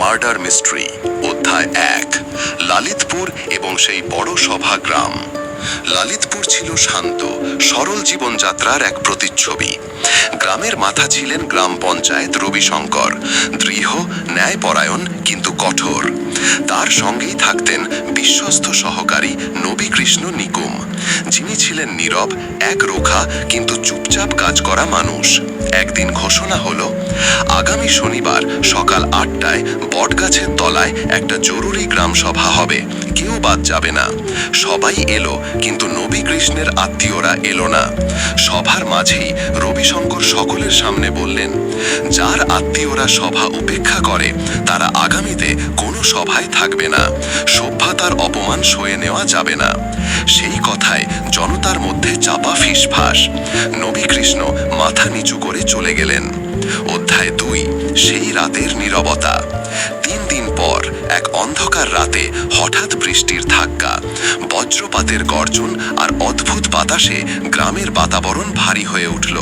Murder mystery, অধ্যায় এক, লালিতপুর এবং সেই বড় সভা গ্রাম। লালিতপুর ছিল শান্ত, সরল জীবনযাত্রার এক প্রতিচ্ছবি। গ্রামের মাথা ছিলেন গ্রাম পঞ্চায়েত রবিশঙ্কর। দৃঢ়, ন্যায়পরায়ণ, কিন্তু কঠোর। তার সঙ্গেই থাকতেন বিশ্বস্ত সহকারী নবীকৃষ্ণ নিকুম যিনি ছিলেন নীরব এক রোখা কিন্তু চুপচাপ কাজ করা মানুষ। একদিন ঘোষণা হলো, আগামী শনিবার সকাল আটটায় বটগাছের তলায় একটা জরুরি গ্রাম সভা হবে। কেউ বাদ যাবে না। সবাই এলো, কিন্তু নবী কৃষ্ণের আত্মীয়রা এলো না। সভার মাঝেই রবিশঙ্কর সকলের সামনে বললেন, যার আত্মীয়রা সভা উপেক্ষা করে, তারা আগামীতে কোনো সভায় থাকবে না। সভ্যতার অপমান সয়ে নেওয়া যাবে না। সেই কথায় জনতার মধ্যে চাপা ফিসফাস। নবী কৃষ্ণ মাথা নিচু করে চলে গেলেন। অধ্যায় দুই, সেই রাতের নীরবতা। তিন দিন পর, এক অন্ধকার রাতে হঠাৎ বৃষ্টির ধাক্কা। বজ্রপাতের গর্জন আর অদ্ভুত বাতাসে গ্রামের বাতাবরণ ভারী হয়ে উঠল।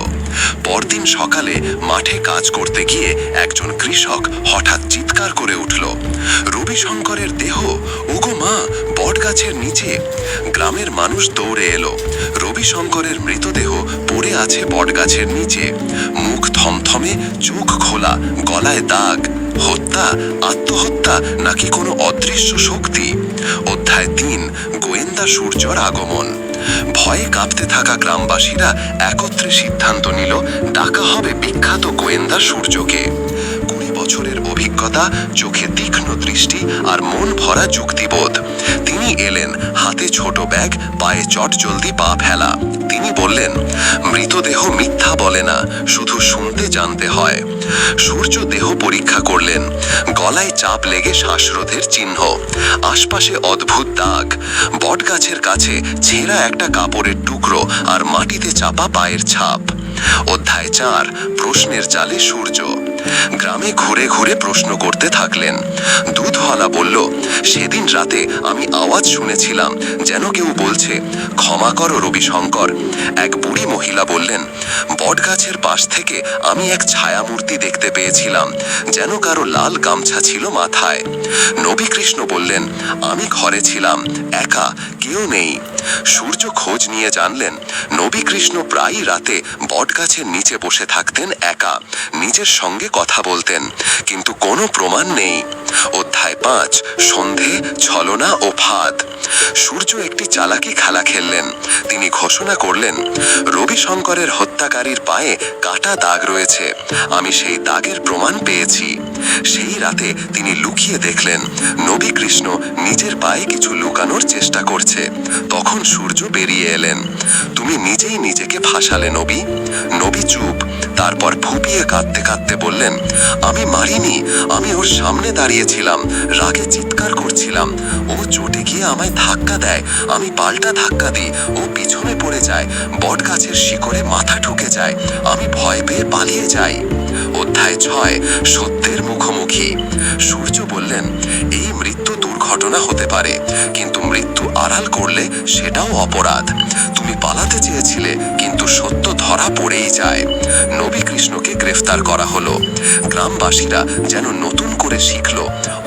পরদিন সকালে মাঠে কাজ করতে গিয়ে একজন কৃষক হঠাৎ চিৎকার করে উঠল। রবিশঙ্করের দেহ, ওগো মা, বটগাছের নিচে। গ্রামের মানুষ দৌড়ে এলো। রবিশঙ্করের মৃতদেহ পড়ে আছে বটগাছের নিচে। মুখ থমথমে, চোখ খোলা, গলায় দাগ। হত্যা, আত্মহত্যা নাকি কোনো অদৃশ্য শক্তি? অধ্যায় তিন, গোয়েন্দা সূর্যর আগমন। ভয়ে কাঁপতে থাকা গ্রামবাসীরা একত্রে সিদ্ধান্ত নিল, ডাকা হবে বিখ্যাত গোয়েন্দা সূর্যকে। কুড়ি বছরের অভিজ্ঞতা, চোখে তীক্ষ্ণ দৃষ্টি আর মন ভরা যুক্তিবোধ। তিনি এলেন। হাতে ছোট ব্যাগ, পায়ে চট জলদি পা ফেলা। তিনি বললেন, মৃতদেহ মিথ্যা বলে না, শুধু শুনতে জানতে হয়। সূর্য দেহ পরীক্ষা করলেন। গলায় চাপ লেগে শ্বাসরোধের চিহ্ন। আশপাশে অদ্ভুত দাগ। বটগাছের কাছে ছেঁড়া একটা কাপড়ের টুকরো আর মাটিতে চাপা পায়ের ছাপ। অধ্যায় চার, প্রশ্নের জালে সূর্য। গ্রামে ঘুরে ঘুরে প্রশ্ন করতে থাকলেন। দুধওয়ালা বলল, সেদিন রাতে আমি আওয়াজ শুনেছিলাম, যেন কেউ বলছে, ক্ষমা করো রবিশঙ্কর। এক বুড়ি মহিলা বললেন, বটগাছের পাশ থেকে আমি এক ছায়ামূর্তি দেখতে পেয়েছিলাম, যেন কারও লাল গামছা ছিল মাথায়। নবী কৃষ্ণ বললেন, আমি ঘরে ছিলাম, একা, কেউ নেই। সূর্য খোঁজ নিয়ে জানলেন, নবী কৃষ্ণ প্রায়ই রাতে বটগাছের নিচে বসে থাকতেন একা, নিজের সঙ্গে কথা বলতেন, কিন্তু কোনো প্রমাণ নেই। অধ্যায় পাঁচ, সন্ধে, ছলনা ও ফাঁদ। সূর্য একটি চালাকি খেলা খেললেন। তিনি ঘোষণা করলেন, রবিশঙ্করের হত্যাকারীর পায়ে কাটা দাগ রয়েছে, আমি সেই দাগের প্রমাণ পেয়েছি। সেই রাতে তিনি লুকিয়ে দেখলেন, নবী কৃষ্ণ নিজের পায়ে কিছু লুকানোর চেষ্টা করছে। তখন সূর্য বেরিয়ে এলেন। তুমি নিজেই নিজেকে ফাঁসালে নবী? নবী চুপ, তারপর ফুপিয়ে কাঁদতে কাঁদতে বললেন, আমি মারিনি, আমি ওর সামনে দাঁড়িয়েছিলাম, রাগে চিৎকার করছিলাম। ও চটে গিয়ে আমায় ধাক্কা দেয়, আমি পাল্টা ধাক্কা দিই, ও পিছনে পড়ে যায় বট গাছের শিকড়ে মাথা ঢুকে যায়, আমি ভয় পেয়ে পালিয়ে যাই। অধ্যায় ছয়, সত্যের মুখোমুখি। সূর্য বললেন, এই মৃত্যু দুর্ঘটনা হতে পারে, কিন্তু মৃত্যু আড়াল করলে সেটাও অপরাধ। তুমি পালাতে চেয়েছিলে, কিন্তু সত্য ধরা পড়েই যায়। নবী কৃষ্ণকে গ্রেফতার করা হলো। গ্রামবাসীরা যেন নতুন করে শিখল,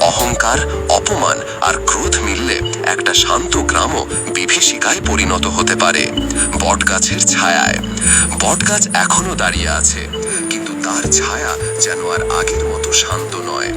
অহংকার, অপমান আর ক্রোধ মিললে একটা শান্ত গ্রামও বিভীষিকায় পরিণত হতে পারে। বটগাছের ছায়ায়। বটগাছ এখনও দাঁড়িয়ে আছে। তার ছায়া যেন আর আগের মতো শান্ত নয়।